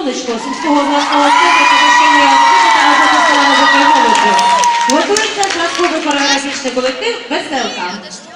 сонечко сільського обласного центру підвищення освіти та розвитку села музики і молоді. Готується зразковий хореографічний колектив Веселка.